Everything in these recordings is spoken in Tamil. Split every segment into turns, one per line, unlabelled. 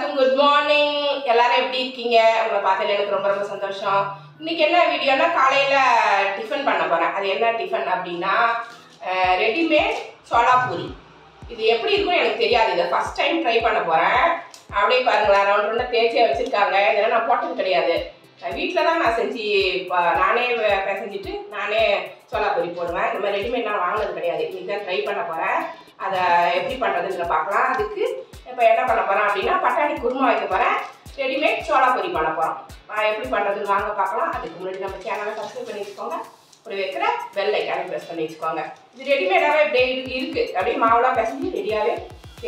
எல்லாருக்கும் குட் மார்னிங் எல்லாரும் எப்படி இருக்கீங்க? உங்களை பார்த்ததுல எனக்கு ரொம்ப ரொம்ப சந்தோஷம். இன்னைக்கு என்ன வீடியோனா காலையில் டிஃபன் பண்ண போகிறேன் அது என்ன டிஃபன் அப்படின்னா ரெடிமேட் சோலாப்பூரி பூரி. இது எப்படி இருக்கும் எனக்கு தெரியாது. இதை ஃபஸ்ட் டைம் ட்ரை பண்ண போகிறேன் அப்படியே பாருங்களேன் ரவுண்ட் ரவுண்டாக தேய்ச்சியாக வச்சுருக்காங்க. இதெல்லாம் நான் போட்டது கிடையாது. வீட்டில் தான் நான் செஞ்சு நானே வ- பிசைஞ்சிட்டு நானே சோளா பூரி போடுவேன். இந்த மாதிரி ரெடிமேட் நான் வாங்கினது கிடையாது. இன்னைக்கு தான் ட்ரை பண்ண போகிறேன் அதை எப்படி பண்ணுறதுன்னு பார்க்கலாம். அதுக்கு இப்போ என்ன பண்ண போகிறேன் அப்படின்னா பட்டாணி குருமா வைக்க போகிறேன் ரெடிமேட் சோளா பொரி பண்ண போகிறோம் எப்படி பண்ணுறதுன்னு வாங்க பார்க்கலாம். அதுக்கு முன்னாடி நம்ம சேனலை சப்ஸ்கிரைப் பண்ணி வச்சுக்கோங்க. இப்படி வைக்கிற வெள்ளைக்கான ப்ரெஸ் பண்ணி வச்சுக்கோங்க. இது ரெடிமேடாகவே அப்படியே இருக்குது அப்படியே மாவுலாம் பிசைஞ்சு ரெடியாகவே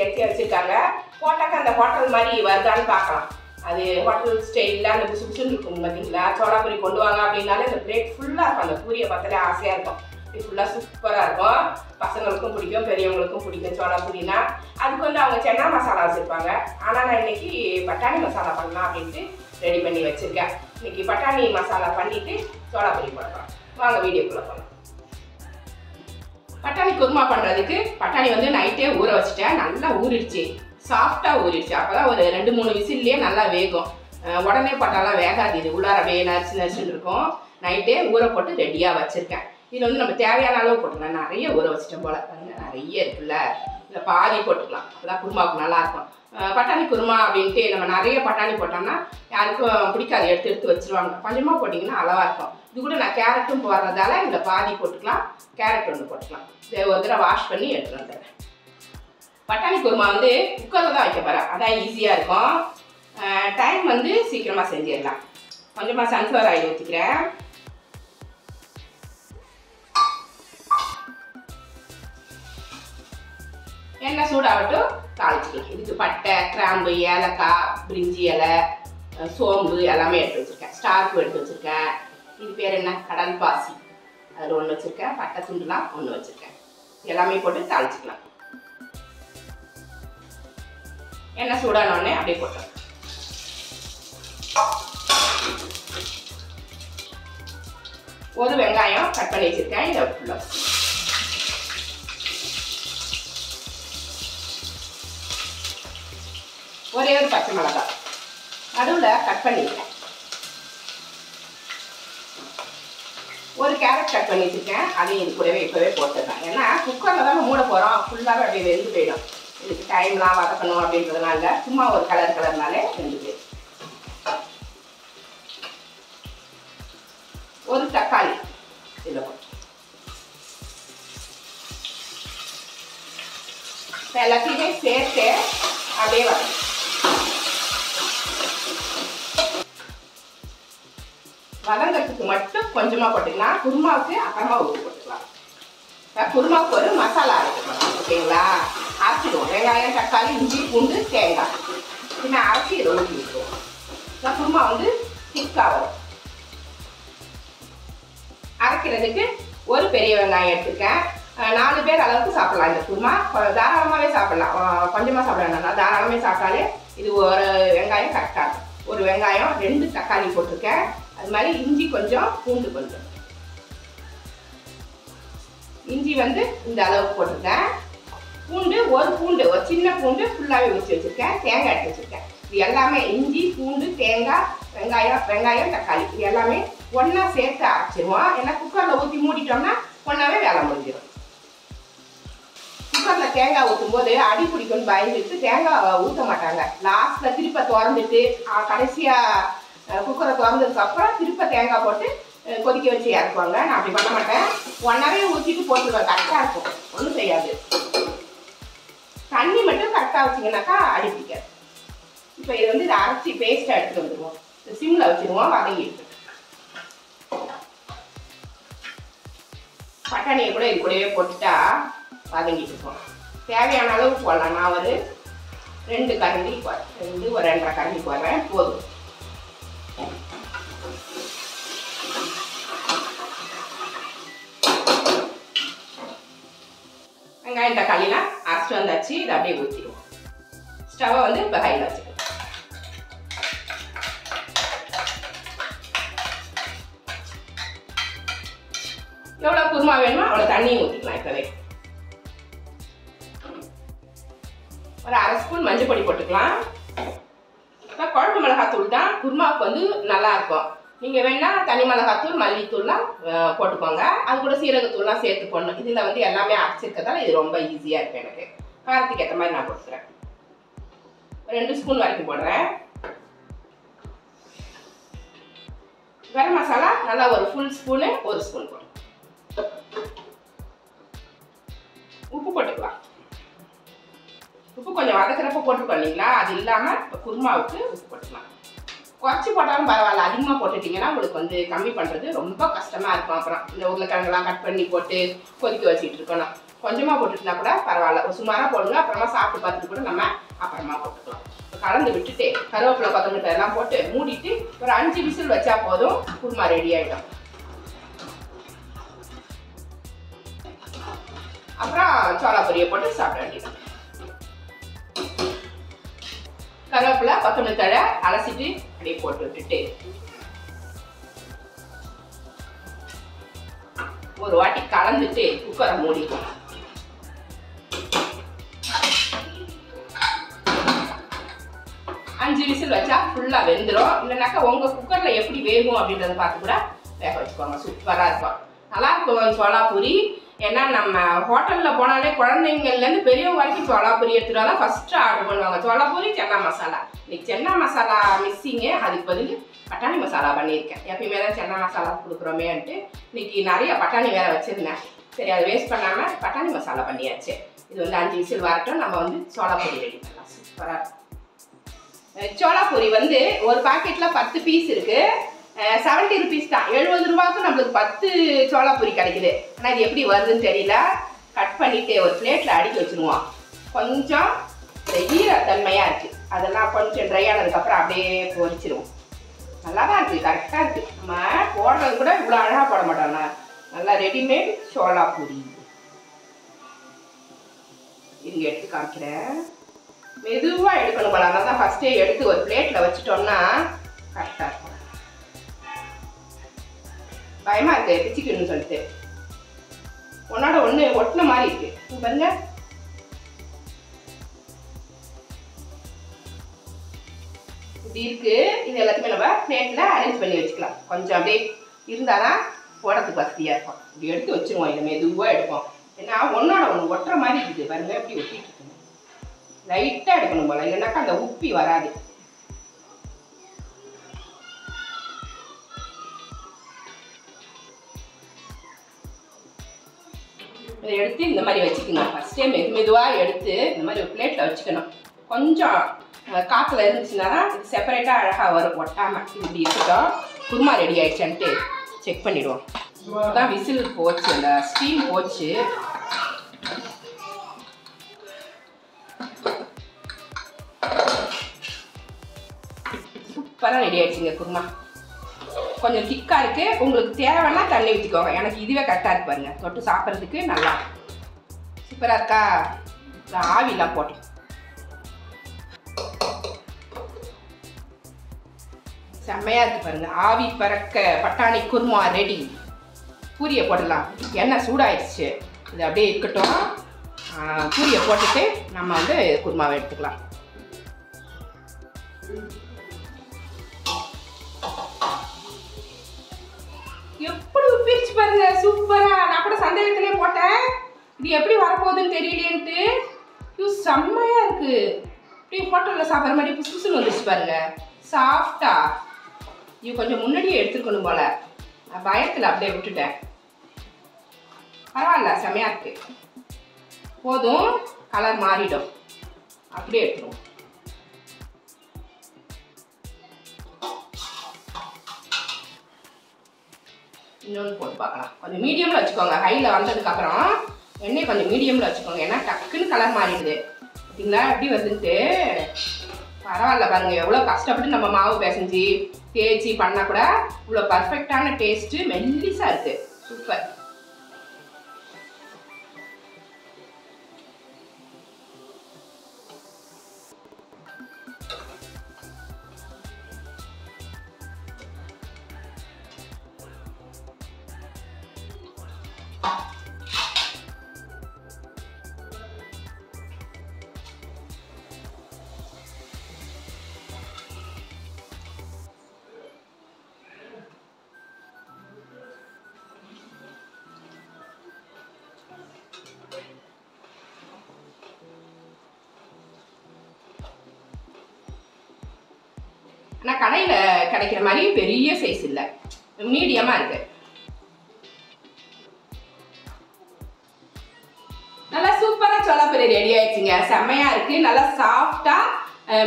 எடுத்து வச்சுருக்காங்க. போட்டாக்க அந்த ஹோட்டல் மாதிரி வருதான்னு பார்க்கலாம். அது ஹோட்டல் ஸ்டைலில் அந்த புசு புசுன்னு இருக்கும் பார்த்தீங்களா சோளா பொரி கொண்டு வாங்க அப்படின்னாலே அந்த பிளேட் ஃபுல்லாக இருக்கும். அந்த பூரியை பார்த்தாலே ஆசையாக இருக்கும். இது ஃபுல்லாக சூப்பராக இருக்கும். பசங்களுக்கும் பிடிக்கும் பெரியவங்களுக்கும் பிடிக்கும் சோளா பூரினா அதுக்கு வந்து அவங்க சென்னா மசாலா வச்சுருப்பாங்க. ஆனால் நான் இன்னைக்கு பட்டாணி மசாலா பண்ணலாம் அப்படின்ட்டு ரெடி பண்ணி வச்சுருக்கேன். இன்னைக்கு பட்டாணி மசாலா பண்ணிவிட்டு சோளா பூரி போடலாம் வாங்க வீடியோக்குள்ளே போகலாம் பட்டாணி குருமா பண்ணுறதுக்கு பட்டாணி வந்து நைட்டே ஊற வச்சுட்டேன். நல்லா ஊறிடுச்சு. சாஃப்டாக ஊறிடுச்சு. அப்போ தான் ஒரு ரெண்டு மூணு விசில்லையே நல்லா வேகும். உடனே போட்டாலாம் வேகாது. இது உள்ளார வே நரிச்சு நரிச்சுன்னு இருக்கும். நைட்டே ஊற போட்டு ரெடியாக வச்சுருக்கேன். இதில் வந்து நம்ம தேவையான அளவு போட்டுக்கலாம். நிறைய ஊற வச்சிட்டோம் போல். பாருங்கள் நிறைய இருக்குல்ல. இதில் பாதி போட்டுக்கலாம். அதான் குருமாவுக்கு நல்லாயிருக்கும் பட்டாணி குருமா அப்படின்ட்டு நம்ம நிறைய பட்டாணி போட்டோம்னா யாருக்கும் பிடிக்காது. எடுத்து எடுத்து வச்சிருவாங்க. கொஞ்சமாக போட்டிங்கன்னா அளவாக இருக்கும். இது கூட நான் கேரட்டும் போடுறதால இந்த பாதி போட்டுக்கலாம். கேரட் ஒன்று போட்டுக்கலாம். இதை ஒரு தடவை வாஷ் பண்ணி எடுத்துகிட்டு வந்துடுறேன். பட்டாணி குருமா வந்து குக்கரில் தான் வைக்க போகிறேன் அதான் ஈஸியாக இருக்கும். டைம் வந்து சீக்கிரமாக செஞ்சிடலாம். கொஞ்சமாக சன்ஃப்ளவர் ஆயில் ஊற்றிக்கிறேன் எண்ணெய் சூடாகட்டும் தாளிச்சிக்கலாம். இதுக்கு பட்டை கிராம்பு ஏலக்காய் பிரிஞ்சி இலை சோம்பு எல்லாமே எடுத்து வச்சுருக்கேன். ஸ்டார்ப்பு எடுத்து வச்சுருக்கேன். இது பேர் என்ன? கடல் பாசி. அதில் ஒன்று வச்சுருக்கேன். பட்டை துண்டுலாம் ஒன்று வச்சுருக்கேன். எல்லாமே போட்டு தாளிச்சிக்கலாம். எண்ணெய் சூடான உடனே அப்படியே போட்டோம் ஒரு வெங்காயம் கட் பண்ணி வச்சுருக்கேன். இதை ஃபுல்லாக ஒரே ஒரு பச்சை மிளகா நடுவில் கட் பண்ணிக்கிறேன் ஒரு கேரட் கட் பண்ணி வச்சுருக்கேன். அதையும் இது கூடவே இப்போவே போட்டுருக்கேன். ஏன்னா குக்கரில் தான் மூட போகிறோம் ஃபுல்லாகவே அப்படியே வெந்து போயிடும். இதுக்கு டைம்லாம் வதக்கணும் அப்படின்றதுனால சும்மா ஒரு கலர் கலர்னாலே வெந்து போயிடும். ஒரு தக்காளி இதில் எல்லாத்தையுமே சேர்த்து அப்படியே வதக்கணும். வதங்கிறதுக்கு மட்டும் கொஞ்சமாக போட்டுக்கலாம் குருமாவுக்கு அப்புறமா உப்பு போட்டுக்கலாம். குருமாவுக்கு ஒரு மசாலா அரைக்கணும் ஓகேங்களா? அரைச்சிடுவோம். வெங்காயம் தக்காளி இஞ்சி பூண்டு தேங்காய். பின்ன அரைச்சி இதை ஊற்றி விட்டுருவோம். நான் குருமா வந்து திக்காக வரும். அரைக்கிறதுக்கு ஒரு பெரிய வெங்காயம் எடுத்துருக்கேன். நாலு பேர் அளவுக்கு சாப்பிடலாம் இந்த குருமா. தாராளமாகவே சாப்பிடலாம். கொஞ்சமாக சாப்பிடலாம் தாராளமே சாப்பிட்டாலே இது ஒரு வெங்காயம் கரெக்டாக இருக்கும். ஒரு வெங்காயம் ரெண்டு தக்காளி போட்டிருக்கேன். அது மாதிரி இஞ்சி கொஞ்சம் பூண்டு கொஞ்சம். இஞ்சி வந்து இந்த அளவுக்கு போட்டிருக்கேன். பூண்டு ஒரு பூண்டு ஒரு சின்ன பூண்டு ஃபுல்லாகவே ஊற்றி வச்சுருக்கேன். தேங்காய் எடுத்து வச்சுருக்கேன். இது எல்லாமே இஞ்சி பூண்டு தேங்காய் வெங்காயம் வெங்காயம் தக்காளி இது எல்லாமே ஒன்றா சேர்த்து அரைச்சிருவோம். ஏன்னா குக்கரில் ஊற்றி மூடிட்டோம்னா ஒன்றாவே வேலை முடிஞ்சிடும் குக்கரில் தேங்காய் ஊற்றும் போது அடி பிடிக்கும்னு பயந்துட்டு தேங்காய் ஊற்ற மாட்டாங்க. லாஸ்ட்டில் திருப்ப திறந்துட்டு கடைசியாக குக்கரை திறந்ததுக்கப்புறம் திருப்ப தேங்காய் போட்டு கொதிக்க வச்சு இறக்குவாங்க. நான் அப்படி பண்ண மாட்டேன். ஒன்றாவே ஊற்றிட்டு போட்டுருவேன். கரெக்டாக இருக்கும். ஒன்றும் செய்யாது. தண்ணி மட்டும் கரெக்டாக வச்சிங்கனாக்கா அடி இப்போ இது வந்து இதை அரைச்சி பேஸ்ட்டாக எடுத்துகிட்டு வந்துடுவோம் சிம்மில் வச்சுருவோம். வதங்கிட்டு பட்டாணியை கூட இது கூடவே போட்டுட்டா வதங்கிட்டு இருக்கும். தேவையான அளவு போடலாம். நான் ஒரு ரெண்டு கரண்டி போடுறேன் ரெண்டு ஒரு ரெண்டரை கரண்டி போடுறேன் போதும். வெங்காயம் களிலாம் அரைச்சிட்டு வந்தாச்சு இதை அப்படியே ஊற்றிடுவோம் ஸ்டவ்வை வந்து இப்போ ஹையில் வச்சுக்கலாம் எவ்வளோ குருமா வேணுமோ அவ்வளோ தண்ணியும் ஊற்றிக்கலாம் இப்போவே. ஒரு அரை ஸ்பூன் மஞ்சள் பொடி போட்டுக்கலாம். குழம்பு மிளகாத்தூள் தான் குருமாவுக்கு வந்து நல்லா இருக்கும். நீங்கள் வேணால் தனி மிளகாத்தூள் மல்லித்தூள்லாம் போட்டுக்கோங்க. அது கூட சீரகத்தூள்லாம் சேர்த்து போடணும். இதில் வந்து எல்லாமே அரைச்சிருக்கதால இது ரொம்ப ஈஸியாக இருக்கும் எனக்கு. காரத்துக்கு ஏற்ற மாதிரி நான் போட்டுக்கிறேன் ரெண்டு ஸ்பூன் வரைக்கும் போடுறேன். கரம் மசாலா நல்லா ஒரு ஃபுல் ஸ்பூனு ஒரு ஸ்பூன் போடும் உப்பு போட்டுக்கலாம் உப்பு கொஞ்சம் வதக்கிறப்ப போட்டுக்கோ இல்லைங்களா? அது இல்லாமல் இப்போ குருமாவுக்கு உப்பு குறைச்சி போட்டாலும் பரவாயில்ல. அதிகமாக போட்டுட்டிங்கன்னா உங்களுக்கு வந்து கம்மி பண்ணுறது ரொம்ப கஷ்டமாக இருக்கும். அப்புறம் இந்த உருளைக்கிழங்குலாம் கட் பண்ணி போட்டு கொதிக்க வச்சுட்டு இருக்கணும். கொஞ்சமாக போட்டுட்டுனா கூட பரவாயில்ல. ஒரு சுமாராக போடுங்க. அப்புறமா சாப்பிட்டு பார்த்துட்டு கூட நம்ம அப்புறமா போட்டுக்கலாம். கலந்து விட்டுட்டு கருவேப்பிலை கொத்தமல்லி எல்லாம் போட்டு மூடிட்டு ஒரு அஞ்சு விசில் வச்சா போதும். குருமா ரெடி ஆகிடும் அப்புறம் சோளா பொரியை போட்டு சாப்பிட வேண்டியது கருவேப்பிலை கொத்தமல்லி தழை அலசிட்டு அப்படியே போட்டு விட்டுட்டு. ஒரு வாட்டி கலந்துட்டு குக்கரை மூடிக்கும் அஞ்சு விசில் வச்சா ஃபுல்லாக வெந்துடும் இல்லைனாக்கா உங்கள் குக்கரில் எப்படி வேகும் அப்படின்றத பார்த்து கூட வேக வச்சுக்கோங்க. சூப்பராக இருக்கும். நல்லா இருக்கும் சோளாபூரி ஏன்னா நம்ம ஹோட்டலில் போனாலே குழந்தைங்கள்லேருந்து பெரியவங்க வரைக்கும் சோளாபூரி எடுத்துகிட்டு தான் ஃபஸ்ட்டு ஆர்டர் பண்ணுவாங்க. சோளாபூரி சென்னா மசாலா. இன்னைக்கு சென்னா மசாலா மிஸ்ஸிங்கு அதுக்கு பதில் பட்டாணி மசாலா பண்ணியிருக்கேன். எப்பயுமே தான் சென்னா மசாலா கொடுக்குறோமேன்ட்டு இன்னைக்கு நிறைய பட்டாணி வேறு வச்சுருந்தேன். சரி அதை வேஸ்ட் பண்ணாமல் பட்டாணி மசாலா பண்ணியாச்சு. இது வந்து அஞ்சு விசில் வரட்டும். நம்ம வந்து சோளாபூரி ரெடி பண்ணலாம். சூப்பராக இருக்கும். வந்து ஒரு பாக்கெட்டில் பத்து பீஸ் இருக்குது செவன்ட்டி ருபீஸ் தான். எழுபது ரூபாய்க்கு நம்மளுக்கு பத்து சோளாப்பூரி கிடைக்குது. ஆனால் இது எப்படி வருதுன்னு தெரியல. கட் பண்ணிட்டு ஒரு பிளேட்டில் அடுக்கி வச்சுருவோம். கொஞ்சம் ஈரத்தன்மையாக இருக்குது அதெல்லாம் கொஞ்சம் ட்ரை ஆனதுக்கப்புறம் அப்படியே பொரிச்சிருவோம். நல்லா தான் இருக்குது கரெக்டாக இருக்குது நம்ம போடுறது கூட இவ்வளோ அழகாக போட மாட்டோம் நல்லா ரெடிமேட் சோளாபூரி இங்கே எடுத்து காமிக்கிறேன். மெதுவாக எடுக்கணும் போல. அதனால தான் ஃபஸ்ட்டே எடுத்து ஒரு பிளேட்டில் வச்சுட்டோம்னா கரெக்டாக இருக்கும் பயமாக இருக்கு பிச்சுக்கணும்னு சொல்லிட்டு. உன்னோட ஒன்று ஒட்டின மாதிரி இருக்கு. பாருங்க. இப்படி இருக்கு. இது எல்லாத்தையுமே நம்ம பிளேட்டில் அரேஞ்ச் பண்ணி வச்சுக்கலாம். கொஞ்சம் அப்படியே இருந்தால் தான் போடுறதுக்கு வசதியாக இருக்கும். இப்படி எடுத்து வச்சுருவோம். இதை மெதுவாக எடுப்போம். ஏன்னா ஒன்றோட ஒன்று ஒட்டுற மாதிரி இருக்குது. பாருங்க எப்படி ஒட்டிட்டு இருக்கு லைட்டாக எடுக்கணும் போல. இல்லைனாக்கா அந்த உப்பி வராது. இதை எடுத்து இந்த மாதிரி வச்சுக்கணும். ஃபஸ்ட்டே மெது மெதுவாக எடுத்து இந்த மாதிரி ஒரு பிளேட்டில் வச்சுக்கணும். கொஞ்சம் காற்றுல இருந்துச்சுன்னா தான் இது செப்பரேட்டாக அழகாக வரும். ஒட்டாமல் இப்படி இருக்கட்டும். குருமா ரெடி ஆகிடுச்சான்ட்டு செக் பண்ணிவிடுவோம் தான் விசில் போச்சு. அந்த ஸ்டீம் போச்சு. சூப்பராக ரெடி ஆகிடுச்சிங்க குருமா. கொஞ்சம் திக்காக இருக்குது உங்களுக்கு தேவைன்னா தண்ணி ஊற்றிக்கோங்க எனக்கு இதுவே கரெக்டாக இருக்கு பாருங்கள் தொட்டு சாப்பிட்றதுக்கு நல்லா சூப்பராக இருக்கா? நான் ஆவிலாம் போட்டோம் செம்மையாக இருக்குது பாருங்கள் ஆவி பறக்க பட்டாணி குருமா ரெடி பூரியை போடலாம் எண்ணெய் சூடாயிடுச்சு. இது அப்படியே இருக்கட்டும். பூரியை போட்டுட்டு நம்ம வந்து குருமாவை எடுத்துக்கலாம். சந்தேகத்திலே போட்டேன். இது எப்படி வரப்போகுதுன்னு தெரியலேன்ட்டு. ஐயோ செம்மையாக இருக்குது அப்படியே ஹோட்டலில் சாப்பிட்ற மாதிரி புசு புசுன்னு வந்துச்சு பாருங்க சாஃப்டா இது கொஞ்சம் முன்னாடியே எடுத்துருக்கணும் போல. நான் பயத்தில் அப்படியே விட்டுட்டேன். பரவாயில்ல செம்மையாக இருக்குது போதும் கலர் மாறிடும். அப்படியே எடுத்துருவோம். இன்னொன்று போட்டு பார்க்கலாம். கொஞ்சம் மீடியமில் வச்சுக்கோங்க. ஹையில் வந்ததுக்கப்புறம் எண்ணெய் கொஞ்சம் மீடியமில் வச்சுக்கோங்க. ஏன்னா டக்குன்னு கலர் மாறிடுது. பார்த்தீங்களா? எப்படி வருதுன்ட்டு பரவாயில்ல பாருங்கள் எவ்வளோ கஷ்டப்பட்டு நம்ம மாவு பிசைஞ்சு தேய்ச்சி பண்ணால் கூட இவ்வளோ பர்ஃபெக்டான டேஸ்ட்டு மெல்லிஸாக இருக்குது சூப்பர் ஆனால் கடையில் கிடைக்கிற மாதிரி பெரிய சைஸ் இல்லை. மீடியமாக இருக்குது ரெடி செம்மையா இருக்கு. நல்லா சாஃப்டா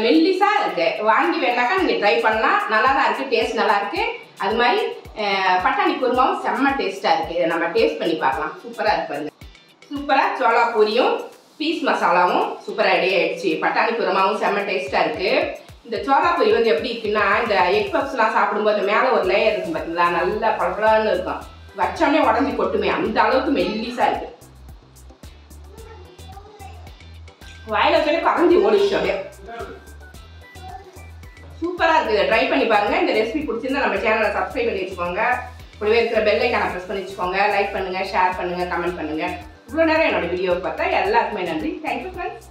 மெல்லிசா இருக்கு. வாங்கி வேணாக்கா நீங்க ட்ரை பண்ணலாம். நல்லா தான் இருக்கு. டேஸ்ட் நல்லா இருக்கு. அது மாதிரி பட்டாணி குருமாவும் செம்ம டேஸ்டா இருக்கு. இதை நம்ம டேஸ்ட் பண்ணி பார்க்கலாம். சூப்பரா இருப்பாங்க சூப்பரா சோளா பூரியும் பீஸ் மசாலாவும் சூப்பரா ரெடி ஆயிடுச்சு. பட்டாணி குருமாவும் செம்ம டேஸ்டா இருக்கு. இந்த சோளா பூரி வந்து எப்படி இருக்குன்னா இந்த எக் பப்ஸ்லாம் சாப்பிடும்போது மேலே ஒரு லேயர் இருக்கும் பார்த்தீங்களா நல்லா பழப்பழான்னு இருக்கும். வச்சோடனே உடஞ்சி கொட்டுமே. அந்த அளவுக்கு மெல்லிசா இருக்கு. வாயில் வச்சோடனே கரைஞ்சி ஓடிச்சு அப்படியே. சூப்பராக இருக்குது. ட்ரை பண்ணி பாருங்கள் இந்த ரெசிபி பிடிச்சிருந்தா நம்ம சேனலை சப்ஸ்கிரைப் பண்ணி வச்சுக்கோங்க. கூடவே இருக்கிற பெல்லைக்கான ப்ரெஸ் பண்ணி வச்சுக்கோங்க. லைக் பண்ணுங்கள் ஷேர் பண்ணுங்கள் கமெண்ட் பண்ணுங்க. இவ்வளோ நேரம் என்னோட வீடியோ பார்த்தா எல்லாருக்குமே நன்றி. Thank you friends